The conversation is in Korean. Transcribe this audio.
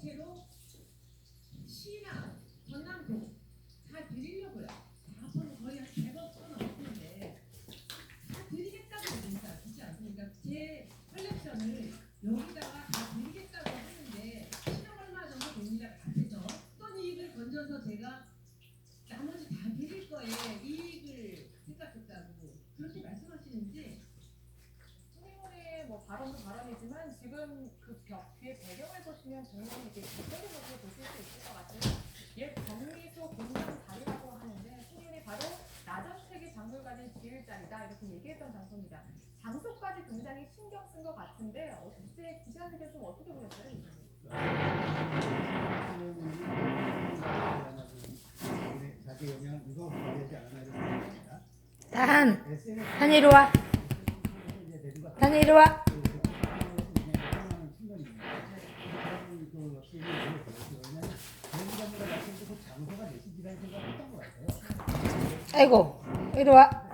업체로 시나 전남도 다 드리려고요. 앞으로 거의 한 100억 ton 넘는데 다 드리겠다고 합니다. 그렇지 않습니까? 제 컬렉션을 여기다가 다 드리겠다고 하는데 시장 얼마 정도 됩니다. 밭에서 어떤 이익을 건져서 제가 나머지 다 드릴 거에 이익을 생각했다고 그렇게 말씀하시는지 발언도 발언이지만 지금 그벽 뒤에 배경을 보시면 이게 기대를 모습을 보실 수 있을 것 같아요. 옛 정미소 공장 자리라고 하는데 손해원이 바로 나전책의 장물가진 지을 자리다 이렇게 얘기했던 장소입니다. 장소까지 굉장히 신경 쓴 것 같은데 어제 기자님들 좀 어떻게 보셨어요? 단, 단 이리 와. 이제 단 이리 와. 아이고, 이리 와.